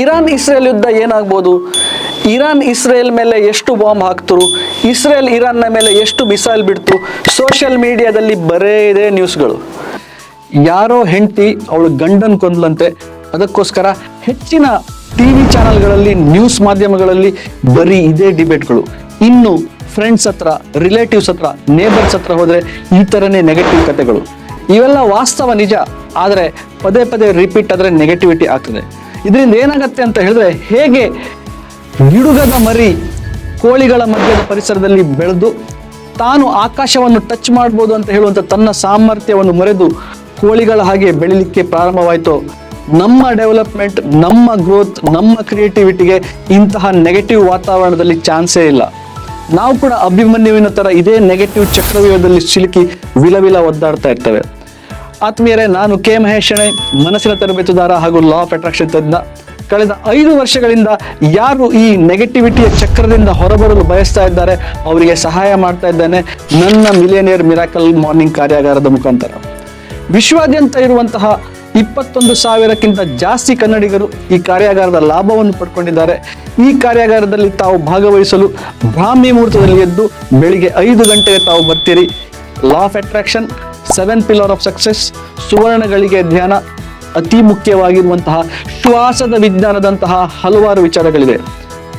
Iran Israel ಯುದ್ಧ ಏನಾಗ್ಬೋದು? Iran Israel ಮೇಲೆ ಎಷ್ಟು ಬಾಂಬ್ ಹಾಕ್ತರು? ಇಸ್ರೇಲ್ ಇರಾನ್ನ ಮೇಲೆ ಎಷ್ಟು ಮಿಸೈಲ್ ಬಿಡ್ತು? ಸೋಷಿಯಲ್ ಮೀಡಿಯಾದಲ್ಲಿ ಬರೇ ಇದೆ ನ್ಯೂಸ್ಗಳು. ಯಾರೋ ಹೆಂಡತಿ ಅವಳು ಗಂಡನ್ ಕೊಂದ್ಲಂತೆ. ಅದಕ್ಕೋಸ್ಕರ ಹೆಚ್ಚಿನ ಟಿವಿ ಚಾನೆಲ್ಗಳಲ್ಲಿ, ನ್ಯೂಸ್ ಮಾಧ್ಯಮಗಳಲ್ಲಿ ಬರೀ ಇದೇ ಡಿಬೇಟ್ಗಳು. ಇನ್ನು ಫ್ರೆಂಡ್ಸ್ ಹತ್ರ, ರಿಲೇಟಿವ್ಸ್ ಹತ್ರ, ನೇಬರ್ಸ್ ಹತ್ರ ಹೋದರೆ ಈ ಥರನೇ ನೆಗೆಟಿವ್ ಕಥೆಗಳು ಇವೆಲ್ಲ ವಾಸ್ತವ ನಿಜ, ಆದರೆ ಪದೇ ಪದೇ ರಿಪೀಟ್ ಆದರೆ ನೆಗೆಟಿವಿಟಿ ಆಗ್ತದೆ. ಇದರಿಂದ ಏನಾಗತ್ತೆ ಅಂತ ಹೇಳಿದ್ರೆ ಹೇಗೆ ಗಿಡುಗದ ಮರಿ ಕೋಳಿಗಳ ಮಧ್ಯದ ಪರಿಸರದಲ್ಲಿ ಬೆಳೆದು ತಾನು ಆಕಾಶವನ್ನು ಟಚ್ ಮಾಡ್ಬೋದು ಅಂತ ಹೇಳುವಂಥ ತನ್ನ ಸಾಮರ್ಥ್ಯವನ್ನು ಮರೆದು ಕೋಳಿಗಳ ಹಾಗೆ ಬೆಳಿಲಿಕ್ಕೆ ಪ್ರಾರಂಭವಾಯಿತು, ನಮ್ಮ ಡೆವಲಪ್ಮೆಂಟ್, ನಮ್ಮ ಗ್ರೋತ್, ನಮ್ಮ ಕ್ರಿಯೇಟಿವಿಟಿಗೆ ಇಂತಹ ನೆಗೆಟಿವ್ ವಾತಾವರಣದಲ್ಲಿ ಚಾನ್ಸೇ ಇಲ್ಲ. ನಾವು ಕೂಡ ಅಭಿಮನ್ಯುವಿನ ಥರ ಇದೇ ನೆಗೆಟಿವ್ ಚಕ್ರವ್ಯೂಹದಲ್ಲಿ ಸಿಲುಕಿ ವಿಲವಿಲ ಒದ್ದಾಡ್ತಾ ಇರ್ತೇವೆ. ಆತ್ಮೀಯರೇ, ನಾನು ಕೆ ಮಹೇಶಣೆ ಮನಸ್ಸಿನ ತರಬೇತುದಾರ ಹಾಗೂ ಲಾ ಆಫ್ ಅಟ್ರಾಕ್ಷನ್ ತಜ್ಞ. ಕಳೆದ ಐದು ವರ್ಷಗಳಿಂದ ಯಾರು ಈ ನೆಗೆಟಿವಿಟಿಯ ಚಕ್ರದಿಂದ ಹೊರಬರಲು ಬಯಸ್ತಾ ಇದ್ದಾರೆ, ಅವರಿಗೆ ಸಹಾಯ ಮಾಡ್ತಾ ಇದ್ದೇನೆ. ನನ್ನ ಮಿಲಿಯನಿಯರ್ ಮಿರಾಕಲ್ ಮಾರ್ನಿಂಗ್ ಕಾರ್ಯಾಗಾರದ ಮುಖಾಂತರ. ವಿಶ್ವಾದ್ಯಂತ ಇರುವಂತಹ ಇಪ್ಪತ್ತೊಂದು ಸಾವಿರಕ್ಕಿಂತ ಜಾಸ್ತಿ ಕನ್ನಡಿಗರು ಈ ಕಾರ್ಯಾಗಾರದ ಲಾಭವನ್ನು ಪಡ್ಕೊಂಡಿದ್ದಾರೆ. ಈ ಕಾರ್ಯಾಗಾರದಲ್ಲಿ ತಾವು ಭಾಗವಹಿಸಲು ಬ್ರಾಹ್ಮಿ ಮುಹೂರ್ತದಲ್ಲಿ ಎದ್ದು ಬೆಳಿಗ್ಗೆ ಐದು ಗಂಟೆಗೆ ತಾವು ಬರ್ತೀರಿ. Law of attraction seven pillar of success ಸುವರ್ಣಗಳಿಗೆ ಧ್ಯಾನ, ಅತಿ ಮುಖ್ಯವಾಗಿರುವಂತಹ ಶ್ವಾಸದ ವಿಜ್ಞಾನದಂತಹ ಹಲವಾರು ವಿಚಾರಗಳಿವೆ.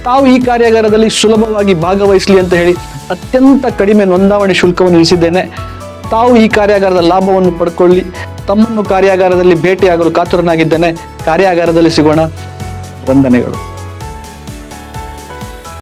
ತಾವು ಈ ಕಾರ್ಯಾಗಾರದಲ್ಲಿ ಸುಲಭವಾಗಿ ಭಾಗವಹಿಸಲಿ ಅಂತ ಹೇಳಿ ಅತ್ಯಂತ ಕಡಿಮೆ ನೋಂದಾವಣಿ ಶುಲ್ಕವನ್ನು ಇಳಿಸಿದ್ದೇನೆ ತಾವು ಈ ಕಾರ್ಯಾಗಾರದ ಲಾಭವನ್ನು ಪಡ್ಕೊಳ್ಳಿ. ತಮ್ಮನ್ನು ಕಾರ್ಯಾಗಾರದಲ್ಲಿ ಭೇಟಿಯಾಗಲು ಕಾತುರನಾಗಿದ್ದೇನೆ. ಕಾರ್ಯಾಗಾರದಲ್ಲಿ ಸಿಗೋಣ. ವಂದನೆಗಳು.